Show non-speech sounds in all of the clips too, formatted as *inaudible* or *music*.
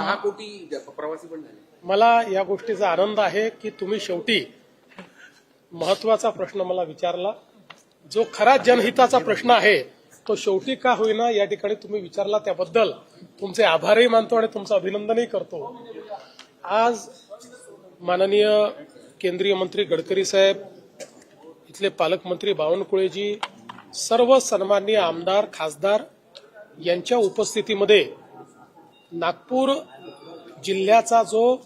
दहा कोटी प्रवासी पण झाले. मला या गोष्टीचा आनंद आहे की तुम्ही शेवटी महत्त्वाचा प्रश्न मला विचारला. जो खरा जनहिताचा प्रश्न आहे तो शेवटी का होईना या ठिकाणी तुम्ही विचारला त्याबद्दल. तुमचे आभारही मानतो आणि तुमचं अभिनंदनही करतो. आज माननीय केंद्रीय मंत्री गडकरी साहेब इथले पालकमंत्री बावनकुळेजी सर्व सन्माननीय आमदार खासदार यांच्या उपस्थितीमध्ये नागपूर जिल्ह्याचा जो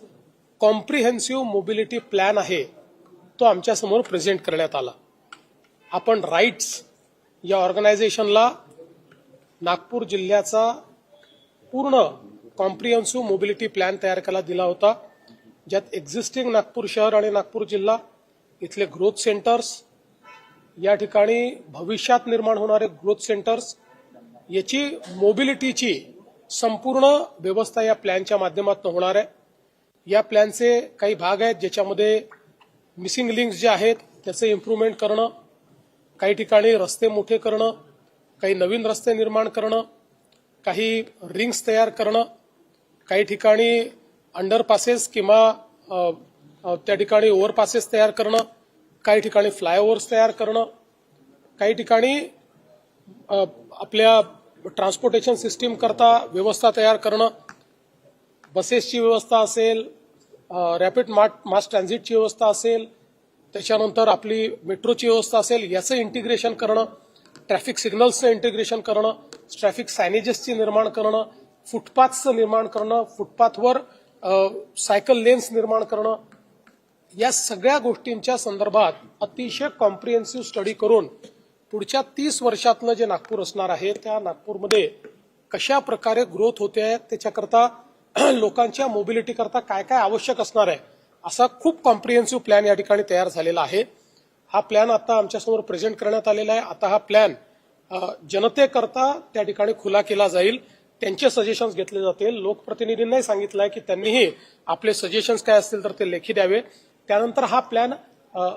कॉम्प्रिहेन्सिव्ह मोबिलिटी प्लॅन आहे तो आमच्यासमोर प्रेझेंट करण्यात आला. आपण राईट्स या ऑर्गनायझेशनला नागपूर जिल्ह्याचा पूर्ण कॉम्प्रिहेन्सिव्ह मोबिलिटी प्लॅन तयार करायला दिला होता. ज्यात एक्झिस्टिंग नागपूर शहर आणि नागपूर जिल्हा इथले ग्रोथ सेंटर्स या ठिकाणी भविष्यात निर्माण होणारे ग्रोथ सेंटर्स याची मोबिलिटीची संपूर्ण व्यवस्था या प्लॅनच्या माध्यमातून होणार आहे. या प्लॅनचे काही भाग आहेत ज्याच्यामध्ये मिसिंग लिंक्स जे आहेत त्याचं इम्प्रूव्हमेंट करणं काही ठिकाणी रस्ते मोठे करणं काही नवीन रस्ते निर्माण करणं काही रिंग्स तयार करणं काही ठिकाणी अंडरपासेस किंवा त्या ठिकाणी ओव्हरपासेस तयार करणं काही ठिकाणी फ्लायओव्हर्स तयार करणं काही ठिकाणी आपल्या ट्रान्सपोर्टेशन सिस्टीम करता व्यवस्था तयार करणं बसेसची व्यवस्था असेल रॅपिड मास ट्रान्झिटची व्यवस्था असेल त्याच्यानंतर आपली मेट्रोची व्यवस्था असेल याचं इंटिग्रेशन करणं ट्रॅफिक सिग्नल्सचं इंटिग्रेशन करणं ट्रॅफिक सायनेजेसची निर्माण करणं फुटपाथचं निर्माण करणं फुटपाथवर सायकल लेन्स निर्माण करणं या सगळ्या गोष्टींच्या संदर्भात अतिशय कॉम्प्रिहेन्सिव्ह स्टडी करून पुढच्या तीस वर्षातलं जे नागपूर असणार आहे त्या नागपूरमध्ये कशा प्रकारे ग्रोथ होते आहे त्याच्याकरता *clears throat* लोकांच्या मोबिलिटी करता काय काय आवश्यक असणार आहे असा खूप कॉम्प्रिहेन्सिव्ह प्लॅन या ठिकाणी तयार झालेला आहे. हा प्लॅन आता आमच्यासमोर प्रेझेंट करण्यात आलेला आहे. आता हा प्लॅन जनतेकरता त्या ठिकाणी खुला केला जाईल. त्यांचे सजेशन्स घेतले जातील. लोकप्रतिनिधींनाही सांगितलं आहे की त्यांनीही आपले सजेशन्स काय असतील तर ते लेखी द्यावे. त्यानंतर हा प्लॅन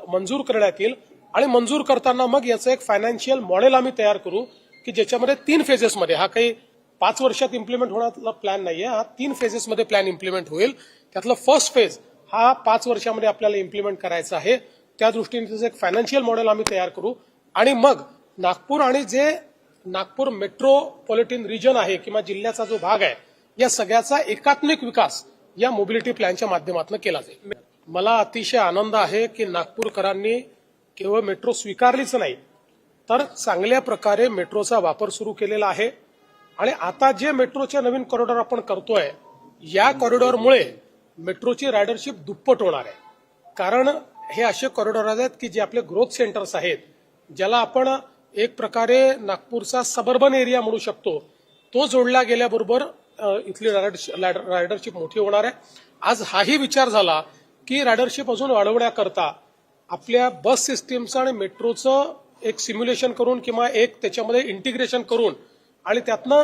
मंजूर करण्यात येईल. आणि मंजूर करताना मग याचं एक फायनान्शियल मॉडेल आम्ही तयार करू की ज्याच्यामध्ये तीन फेजेसमध्ये हा काही पाच वर्षात इम्प्लिमेंट होण्याचा प्लॅन नाही आहे हा तीन फेजेसमध्ये प्लॅन इम्प्लिमेंट होईल. त्यातलं फर्स्ट फेज हा पाच वर्षामध्ये आपल्याला इम्प्लिमेंट करायचा आहे. त्या दृष्टीने त्याचं एक फायनान्शियल मॉडेल आम्ही तयार करू. आणि मग नागपूर आणि जे नागपूर मेट्रोपॉलिटन रिजन आहे किंवा जिल्ह्याचा जो भाग आहे या सगळ्याचा एकात्मिक विकास या मोबिलिटी प्लॅनच्या माध्यमातून केला जाईल. मला अतिशय आनंद आहे की नागपूरकरांनी केवळ मेट्रो स्वीकारलीच नाही तर चांगल्या प्रकारे मेट्रोचा वापर सुरू केलेला आहे. आणि आता जे मेट्रोचे नवीन कॉरिडॉर आपण करतोय या कॉरिडॉरमुळे मेट्रोची रायडरशिप दुप्पट होणार आहे. कारण हे असे कॉरिडॉर आहेत की जे आपले ग्रोथ सेंटर्स आहेत ज्याला आपण एक प्रकारे नागपूरचा सबर्बन एरिया म्हणू शकतो. तो जोडला गेल्याबरोबर इथली रायडरशिप मोठी होणार आहे. आज हाही विचार झाला की रायडरशिप अजून वाढवण्याकरता आपल्या बस सिस्टीमचं आणि मेट्रोचं एक सिम्युलेशन करून किंवा एक त्याच्यामध्ये इंटिग्रेशन करून आणि त्यातनं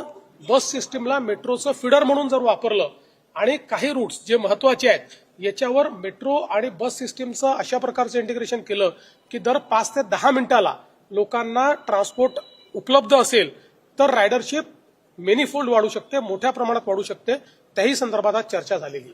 बस सिस्टीमला मेट्रोचं फिडर म्हणून जर वापरलं आणि काही रूट्स जे महत्त्वाचे आहेत याच्यावर मेट्रो आणि बस सिस्टीमचं अशा प्रकारचं इंटिग्रेशन केलं की दर पाच ते दहा मिनिटाला लोकांना ट्रान्सपोर्ट उपलब्ध असेल तर रायडरशिप मेनीफोल्ड वाढू शकते मोठ्या प्रमाणात वाढू शकते. त्याही संदर्भात आज चर्चा झालेली आहे.